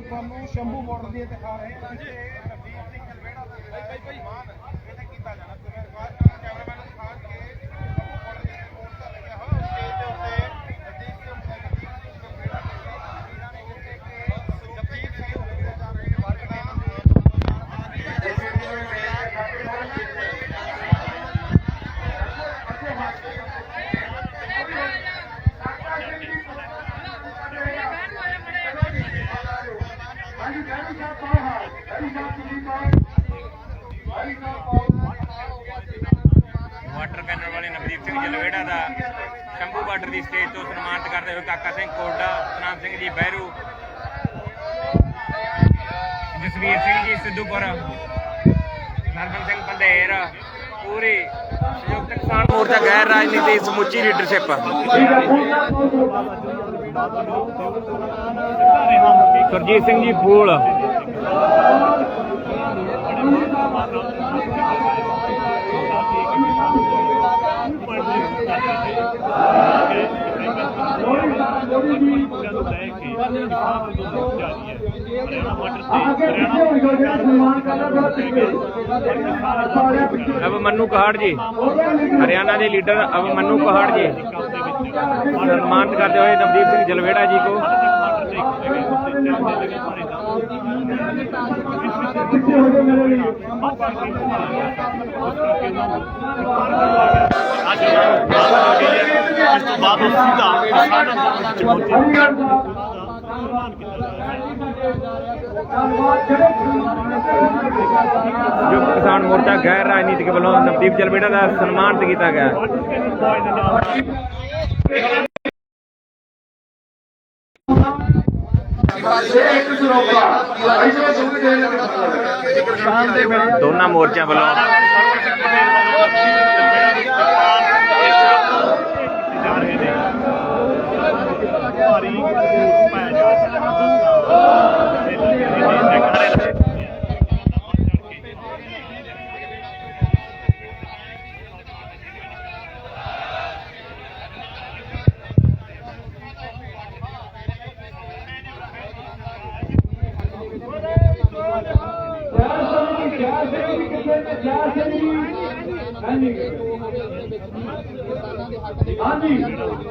ਤੁਹਾਨੂੰ ਸ਼ੰਭੂ ਬਾਰਡਰ ਦੀ ਦਿਖਾ ਰਹੇ ਹਾਂ। ਸਿੰਘ ਦਾ ਭਾਈ ਇਹਨੇ ਕੀਤਾ ਜਾਣਾ ਤੁਸੀਂ ਖਾਸ ਕਰ ਕੈਮਰਾਮੈਨ ਨੂੰ ਖਾਸ ਕੇ ਸ਼ੰਭੂ ਬਾਰਡਰ ਦੇ ਕੋਲ ਤਾਂ ਲੱਗਿਆ ਹੋਇਆ ਸਟੇਜ ਦੇ ਉੱਤੇ ਨਵਦੀਪ ਸਿੰਘ ਨਵਦੀਪ ਸਿੰਘ ਜਲਵੇੜਾ ਦੇ ਵੀਰਾਂ ਨੇ ਜਿੱਥੇ ਕਿ ਜਪਜੀਤ ਸਿੰਘ ਜਲਵੇੜਾ ਜਾ ਰਹੇ ਨੇ ਵਾਰਕਾ ਵਾਟਰ ਵਾਲੇ ਨਵਦੀਪ ਸਿੰਘ ਜਲਵੇੜਾ ਦਾ, ਸ਼ੰਭੂ ਬਾਰਡਰ ਦੀ ਸਟੇਜ ਤੋਂ ਸਨਮਾਨਿਤ ਕਰਦੇ ਹੋਏ ਕਾਕਾ ਸਿੰਘ ਕੋਡਾ, ਸਤਨਾਮ ਸਿੰਘ ਜੀ ਬਹਿਰੂ, ਜਸਵੀਰ ਸਿੰਘ ਜੀ ਸਿੱਧੂਪੁਰ ਸਰਬਨ ਸਿੰਘ ਪੰਧੇਰ, ਪੂਰੀ ਸੰਯੁਕਤ ਕਿਸਾਨ ਮੋਰਚਾ ਗੈਰ ਰਾਜਨੀਤੀ ਸਮੁੱਚੀ ਲੀਡਰਸ਼ਿਪ ਸਰਜੀਤ ਸਿੰਘ ਜੀ ਫੂਲ। ਅਬ ਮੰਨੂ ਕਹਾੜ ਜੀ ਹਰਿਆਣਾ ਦੇ ਲੀਡਰ ਅਬ ਮੰਨੂ ਕਹਾੜ ਜੀ ਸਨਮਾਨਿਤ ਕਰਦੇ ਹੋਏ ਨਵਦੀਪ ਸਿੰਘ ਜਲਵੇੜਾ ਜੀ को। ਅੱਜ ਇਸ ਤੋਂ ਬਾਅਦ ਉਹ ਸਿੱਧਾ ਕਿਸਾਨਾਂ ਦੇ ਵਿੱਚ ਜੋ ਕਿਸਾਨ ਮੋਰਚਾ ਗੈਰ ਰਾਜਨੀਤਿਕ ਵੱਲੋਂ ਨਵਦੀਪ ਜਲਵੇੜਾ ਦਾ ਸਨਮਾਨਿਤ ਕੀਤਾ ਗਿਆ। ਦੋਨਾਂ ਮੋਰਚਿਆਂ ਵੱਲੋਂ ਹਾਂਜੀ।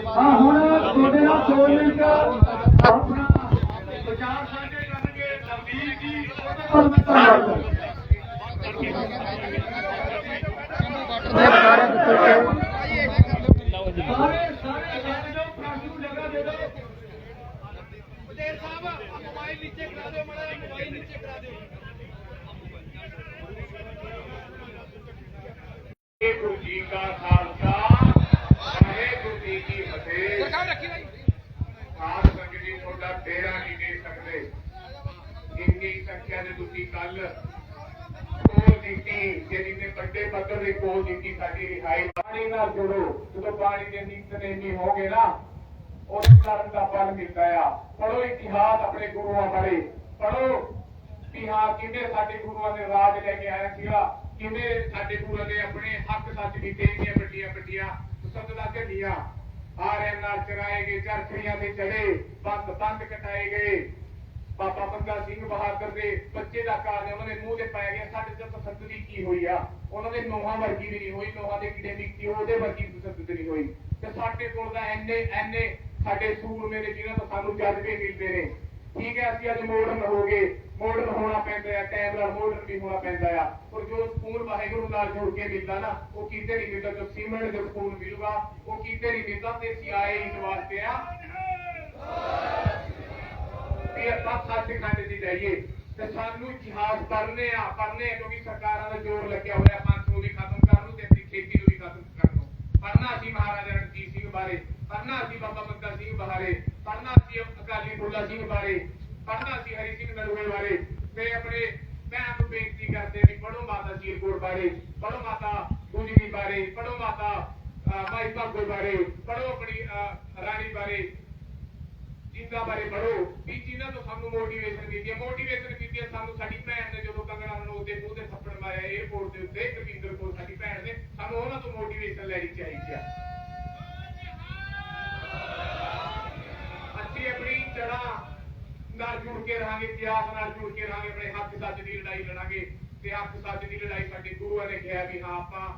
ਹਾਂ ਹੁਣ ਤੁਹਾਡੇ ਨਾਲ 2 ਮਿੰਟ ਆਪਣਾ ਵਿਚਾਰ ਸਾਂਝੇ ਕਰਨਗੇ। ਨਵਦੀਪ ਜੀ ਸਾਰੇ ਸਾਰੇ ਬੈਠ ਜਾਓ ਪ੍ਰੈਸ ਨੂੰ ਜਗ੍ਹਾ ਦੇ ਦਿਓ। ਪਟੇਲ ਸਾਹਿਬ ਮੋਬਾਈਲ ਨੀਚੇ ਕਰਾ ਦਿਓ ਮਾੜਾ ਜਿਹਾ ਮੋਬਾਈਲ ਨੀਚੇ ਕਰਾ ਦਿਓ ਵਾਹਿਗੁਰੂ ਜੀ ਕਾ ਖਾਲਸਾ ਵਾਹਿਗੁਰੂ ਜੀ ਕੀ ਫਤਿਹ ਸਰਕਾਰ ਰੱਖੀ ਭਾਈ ਸਾਧ ਸੰਗਤ ਤੁਹਾਡਾ ਡੇਰਾ ਨਹੀਂ ਦੇ ਸਕਦੇ। ਇੰਨੀ ਸੰਖਿਆ ਦੇ ਤੁਸੀਂ ਕੱਲ। ਕੋਲ ਦਿੱਤੀ ਜਿਹੜੀ ਨੇ ਵੱਡੇ ਪੱਧਰ ਦੇ ਕੋਲ ਦਿੱਤੀ ਸਾਡੀ ਰਿਹਾਈ। ਪਾਣੀ ਨਾਲ ਜੁੜੋ। ਜਦੋਂ ਪਾਣੀ ਦੇ ਨੀਤ ਨੇ ਨਹੀਂ ਹੋਗੇ ਨਾ ਉਸ ਕਾਰਨ ਦਾ ਫਲ ਮਿਲਦਾ ਆ। ਪੜੋ ਇਤਿਹਾਸ ਆਪਣੇ ਗੁਰੂਆਂ ਬਾਰੇ। ਪੜੋ ਕਿ ਹਾਂ ਕਿਵੇਂ ਸਾਡੇ ਗੁਰੂਆਂ ਨੇ ਰਾਜ ਲੈ ਕੇ ਆਇਆ ਸੀਗਾ ਕਿਵੇਂ ਸਾਡੇ ਗੁਰੂਆਂ ਨੇ ਆਪਣੇ ਹੱਕ ਸੱਚ ਦੀ ਇੰਨੀਆਂ ਵੱਡੀਆਂ ਵੱਡੀਆਂ ਸੰਗਤਾਂ ਝੱਲੀਆਂ ਆਰਿਆਂ ਨਾਲ ਚਰਾਏ ਗਏ, ਚਰਖੜੀਆਂ ਤੇ ਚੜੇ, ਬੰਦ ਬੰਦ ਕਟਾਏ ਗਏ। ਬਾਬਾ ਬੰਦਾ ਸਿੰਘ ਬਹਾਦਰ ਦੇ ਬੱਚੇ ਦਾ ਕਾਰਨ ਉਹਨਾਂ ਦੇ ਮੂੰਹ ਤੇ ਪੈ ਗਿਆ, ਸਾਡੇ ਤੇ ਤਸੱਦਦੀ ਕੀ ਹੋਈ ਆ? ਉਹਨਾਂ ਦੇ ਨੋਹਾਂ ਵਰਗੀ ਵੀ ਨਹੀਂ ਹੋਈ, ਨੋਹਾਂ ਦੇ ਕਿਡੇ ਨਿੱਕੀ ਉਹਦੇ ਵਰਗੀ ਤਸੱਦਦ ਨਹੀਂ ਹੋਈ। ਤੇ ਸਾਡੇ ਕੋਲ ਦਾ ਐਨੇ ਐਨੇ ਸਾਡੇ ਸੂਰਮੇ ਮੇਰੇ ਜਿਹਨਾਂ ਤੋਂ ਸਾਨੂੰ ਜਜ਼ਬੇ ਮਿਲਦੇ ਨੇ। ਠੀਕ ਹੈ, ਅਸੀਂ ਅੱਜ ਮਾਡਰਨ ਹੋ ਗਏ। ਮਾਡਰਨ ਹੋਣਾ ਪੈਂਦਾ ਆ ਟਾਈਮ ਨਾਲ ਮਾਡਰਨ ਵੀ ਹੋਣਾ ਪੈਂਦਾ ਆ। ਪਰ ਜੋ ਸਕੂਨ ਵਾਹਿਗੁਰੂ ਨਾਲ ਜੁੜ ਕੇ ਮਿਲਦਾ ਨਾ, ਉਹ ਕਿਤੇ ਨਹੀਂ ਮਿਲਦਾ, ਜੋ ਸੀਮੈਂਟ ਦੇ ਸਕੂਨ ਮਿਲੂਗਾ, ਉਹ ਕਿਤੇ ਨਹੀਂ ਮਿਲਦਾ ਤੇ ਅਸੀਂ ਆਏ ਇਸ ਵਾਸਤੇ ਆ। ਵੀ ਆਪਾਂ ਸੱਚਖੰਡ ਦੀ ਜਾਈਏ ਤੇ ਸਾਨੂੰ ਇਤਿਹਾਸ ਪੜ੍ਹਨੇ ਆ, ਪੜ੍ਹਨੇ ਕਿਉਂਕਿ ਸਰਕਾਰਾਂ ਦਾ ਜ਼ੋਰ ਲੱਗਿਆ ਹੋਇਆ ਪੰਥ ਨੂੰ ਵੀ ਖਤਮ ਕਰਨ ਨੂੰ ਤੇ ਅਸੀਂ ਖੇਤੀ ਨੂੰ ਵੀ ਖਤਮ ਕਰਨ ਨੂੰ ਪੜ੍ਹਨਾ ਅਸੀਂ ਮਹਾਰਾਜਾ ਰਣਜੀਤ ਸਿੰਘ ਬਾਰੇ, ਪੜ੍ਹਨਾ ਅਸੀਂ ਬਾਬਾ ਬੰਦਾ ਸਿੰਘ ਅਕਾਲੀ ਸਿੰਘ ਬਾਰੇ ਪੜ੍ਹਨਾ ਸੀ ਹਰੀ ਸਿੰਘ ਨਲੂਏ ਬਾਰੇ। ਤੇ ਆਪਣੇ ਭੈਣ ਨੂੰ ਬੇਨਤੀ ਕਰਦੇ ਵੀ ਪੜ੍ਹੋ ਮਾਤਾ ਚੀਰਕੋਟ ਬਾਰੇ ਪੜੋ ਮਾਤਾ ਗੁਜਰੀ ਬਾਰੇ, ਪੜ੍ਹੋ ਮਾਤਾ ਮਾਈ ਭਾਗੋ ਬਾਰੇ ਪੜੋ ਆਪਣੀ ਰਾਣੀ ਬਾਰੇ। ਜਿੰਦਾ ਬਾਰੇ ਪੜੋ ਵੀ ਜਿਨ੍ਹਾਂ ਤੋਂ ਸਾਨੂੰ ਮੋਟੀਵੇਸ਼ਨ ਦਿੱਤੀ ਹੈ। ਮੋਟੀਵੇਸ਼ਨ ਕੀਤੀ ਹੈ ਸਾਨੂੰ ਸਾਡੀ ਭੈਣ ਨੇ ਜਦੋਂ ਕੰਗਣਾ ਨੂੰ ਉਹਦੇ ਮੂੰਹ ਤੇ ਥੱਪੜ ਮਾਰਿਆ 에어ਪੋਰਟ ਦੇ ਉੱਤੇ ਕਵਿੰਦਰ ਕੋਲ ਸਾਡੀ ਭੈਣ ਨੇ ਸਾਨੂੰ ਉਹਨਾਂ ਤੋਂ ਮੋਟੀਵੇਸ਼ਨ ਲੈਣੀ ਚਾਹੀਦੀ ਹੈ ਅਸੀਂ ਆਪਣੀ ਜੜ੍ਹਾਂ ਨਾਲ ਜੁੜ ਕੇ ਰਹਾਂਗੇ ਇਤਿਹਾਸ ਨਾਲ ਜੁੜ ਕੇ ਰਹਾਂਗੇ ਆਪਣੇ ਹੱਕ ਸੱਚ ਦੀ ਤੇ ਹੱਕ ਸੱਚ ਦੀ ਲੜਾਈ ਸਾਡੇ ਗੁਰੂਆਂ ਨੇ ਕਿਹਾ ਵੀ ਹਾਂ, ਆਪਾਂ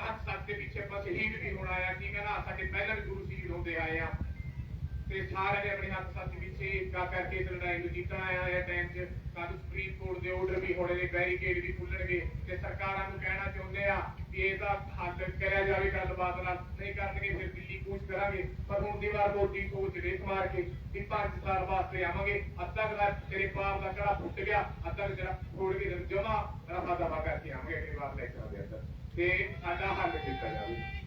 ਹੱਕ ਸੱਚ ਦੇ ਪਿੱਛੇ ਆਪਾਂ ਸ਼ਹੀਦ ਵੀ ਹੋਣਾ ਆ ਕੀ ਕਹਿੰਦਾ, ਸਾਡੇ ਪਹਿਲਾਂ ਵੀ ਗੁਰੂ ਸ਼ਹੀਦ ਹੁੰਦੇ ਆਏ ਆ। ਤੇ ਸਾਰਿਆਂ ਨੇ ਆਪਣੇ ਹੱਥ ਸੱਚ ਪਿੱਛੇ ਕਾ ਕਰਕੇ ਇਸ ਲੜਾਈ ਨੂੰ ਜਿੱਤਣਾ ਆਇਆ ਹੈ ਟਾਈਮ 'ਚ। ਕੱਲ ਸੁਪਰੀਮ ਕੋਰਟ ਦੇ ਆਰਡਰ ਵੀ ਹੋਣੇ ਨੇ ਬੈਰੀਕੇਡ ਵੀ ਖੁੱਲਣਗੇ ਤੇ ਸਰਕਾਰਾਂ ਨੂੰ ਕਹਿਣਾ ਚਾਹੁੰਦੇ ਆ ਕਿ ਇਹਦਾ ਹੱਲ ਕਰਿਆ ਜਾਵੇ, ਗੱਲਬਾਤ ਨਾਲ। ਨਹੀਂ ਕਰਨਗੇ ਫਿਰ ਦਿੱਲੀ ਕੂਚ ਕਰਾਂਗੇ। ਪਰ ਹੁਣ ਦੀ ਵਾਰ ਮੋਦੀ ਸੋਚ ਰੇਸ ਮਾਰ ਕੇ ਕਿ ਪੰਜ ਸਾਲ ਵਾਸਤੇ ਆਵਾਂਗੇ। ਅੱਧਾ ਕੁ ਦਾ ਤੇਰੇ ਪਾਪ ਦਾ ਕੜਾ ਫੁੱਟ ਗਿਆ, ਅੱਧਾ ਕੁ ਤੇਰਾ ਕੇ ਜਮਾ ਰਫਾ ਦਫਾ ਕਰਕੇ ਆਵਾਂਗੇ। ਅਗਲੀ ਵਾਰ ਲੈ ਕੇ ਆਉਂਦੇ ਤੇ ਸਾਡਾ ਹੱਲ ਕੀਤਾ ਜਾਵੇ।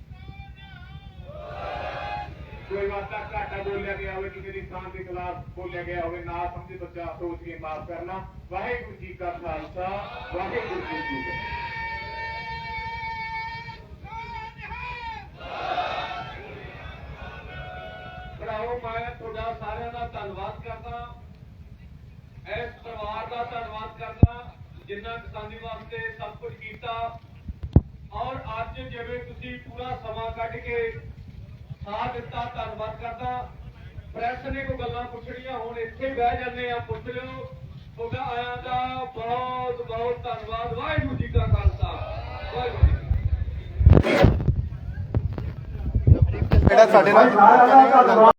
ਕੋਈ ਵਾਤਾ ਘਾਟਾ ਬੋਲਿਆ ਗਿਆ ਹੋਵੇ, ਕਿਸੇ ਦੀ ਥਾਂ ਦੇ ਖਿਲਾਫ ਬੋਲਿਆ ਗਿਆ ਹੋਵੇ, ਨਾ ਸਮਝੇ ਬੱਚਾ ਸੋਚ ਕੇ ਮਾਫ ਕਰਨਾ। ਵਾਹਿਗੁਰੂ ਜੀ ਕਾ ਖਾਲਸਾ, ਵਾਹਿਗੁਰੂ ਜੀ ਕੀ ਫਤਿਹ। ਭਰਾਵੋ, ਮੈਂ ਤੁਹਾਡਾ ਸਾਰਿਆਂ ਦਾ ਧੰਨਵਾਦ ਕਰਦਾ। ਇਸ ਪਰਿਵਾਰ ਦਾ ਧੰਨਵਾਦ ਕਰਦਾ, ਜਿੰਨਾ ਕਿਸਾਨੀ ਵਾਸਤੇ ਸਭ ਕੁਝ ਕੀਤਾ। ਔਰ ਅੱਜ ਜਿਵੇਂ ਤੁਸੀਂ ਪੂਰਾ ਸਮਾਂ ਕੱਢ ਕੇ ਸਾਥ ਦਿੱਤਾ, ਧੰਨਵਾਦ ਕਰਦਾ। ਪ੍ਰੈਸ ਨੇ ਕੋਈ ਗੱਲਾਂ ਪੁੱਛਣੀਆਂ ਹੁਣ, ਇੱਥੇ ਬਹਿ ਜਾਂਦੇ ਆ, ਪੁੱਛ ਲਿਓ। ਤੁਹਾਡਾ ਆਇਆਂ ਦਾ ਬਹੁਤ ਬਹੁਤ ਧੰਨਵਾਦ। ਵਾਹਿਗੁਰੂ ਜੀ ਕਾ ਖਾਲਸਾ। ਵਾਹਿਗੁਰੂ ਜੀ ਜਿਹੜਾ ਸਾਡੇ ਨਾਲ